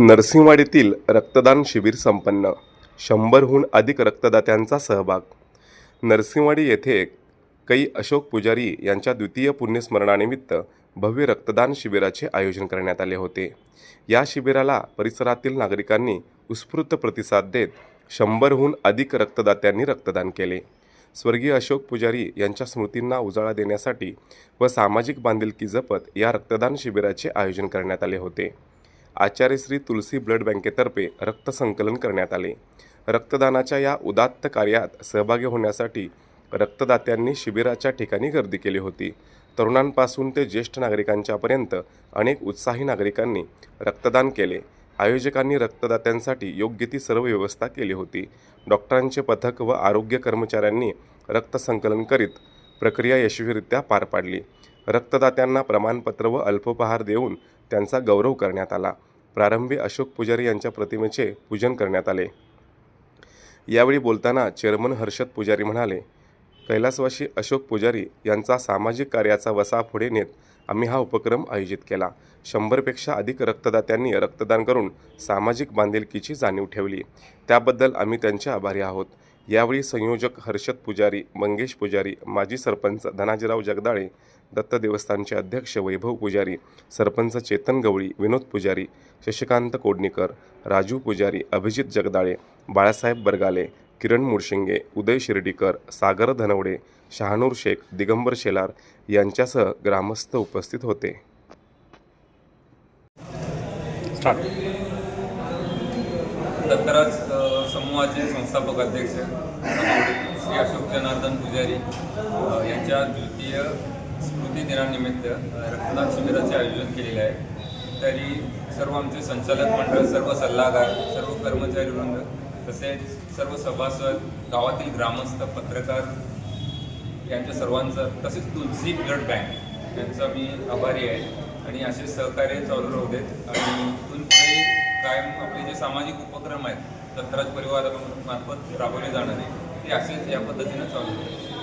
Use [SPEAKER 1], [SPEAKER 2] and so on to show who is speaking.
[SPEAKER 1] नरसिंहवाडीतील रक्तदान शिबिर संपन्न. शंभरहून अधिक रक्तदात्यांचा सहभाग. नरसिंहवाडी येथे कै अशोक पुजारी यांच्या द्वितीय पुण्यस्मरणानिमित्त भव्य रक्तदान शिबिराचे आयोजन करण्यात आले होते. या शिबिराला परिसरातील नागरिकांनी उत्स्फूर्त प्रतिसाद देत शंभरहून अधिक रक्तदात्यांनी रक्तदान केले. स्वर्गीय अशोक पुजारी यांच्या स्मृतींना उजाळा देण्यासाठी व सामाजिक बांधिलकी जपत या रक्तदान शिबिराचे आयोजन करण्यात आले होते. आचार्य श्री तुलसी ब्लड बँकेतर्फे रक्तसंकलन करण्यात आले. रक्तदानाच्या या उदात्त कार्यात सहभागी होण्यासाठी रक्तदात्यांनी शिबिराच्या ठिकाणी गर्दी केली होती. तरुणांपासून ते ज्येष्ठ नागरिकांच्यापर्यंत अनेक उत्साही नागरिकांनी रक्तदान केले. आयोजकांनी रक्तदात्यांसाठी योग्य ती सर्व व्यवस्था केली होती. डॉक्टरांचे पथक व आरोग्य कर्मचाऱ्यांनी रक्तसंकलन करीत प्रक्रिया यशस्वीरित्या पार पाडली. रक्तदात्यांना प्रमाणपत्र व अल्पोपहार देऊन त्यांचा गौरव करण्यात आला. प्रारंभी अशोक पुजारी यांच्या प्रतिमेचे पूजन करण्यात आले. यावेळी बोलताना चेअरमन हर्षद पुजारी म्हणाले कैलासवासी अशोक पुजारी यांचा सामाजिक कार्याचा वसा पुढे नेत आम्ही हा उपक्रम आयोजित केला. शंभरपेक्षा अधिक रक्तदात्यांनी रक्तदान करून सामाजिक बांधिलकीची जाणीव ठेवली. त्याबद्दल आम्ही त्यांचे आभारी आहोत. यावेळी संयोजक हर्षद पुजारी मंगेश पुजारी माजी सरपंच धनाजीराव जगदाळे दत्त देवस्थानचे अध्यक्ष वैभव पुजारी सरपंच चेतन गवळी विनोद पुजारी शशिकांत कोडणीकर राजू पुजारी अभिजित जगदाळे बाळासाहेब बरगाले किरण मुळशिंगे उदय शिर्डीकर सागर धनवडे शहानूर शेख दिगंबर शेलार यांच्यासह ग्रामस्थ उपस्थित होते.
[SPEAKER 2] दत्तराज समूहाचे संस्थापक अध्यक्ष श्री अशोक जनार्दन पुजारी यांच्या द्वितीय स्मृती दिनानिमित्त रक्तदान शिबिराचे आयोजन केलेले आहे. तरी सर्व आमचे संचालक मंडळ सर्व सल्लागार सर्व कर्मचारी वृंद तसेच सर्व सभासद गावातील ग्रामस्थ पत्रकार यांच्या सर्वांचं तसेच तुलसी ब्लड बँक यांचा मी आभारी आहे. आणि असे सहकार्य चालू राहू देत. आणि इथून पुढे कायम आपले जे सामाजिक उपक्रम आहेत दत्तराज परिवारामार्फत राबवले जाणारे ते असेच या पद्धतीनं चालू आहे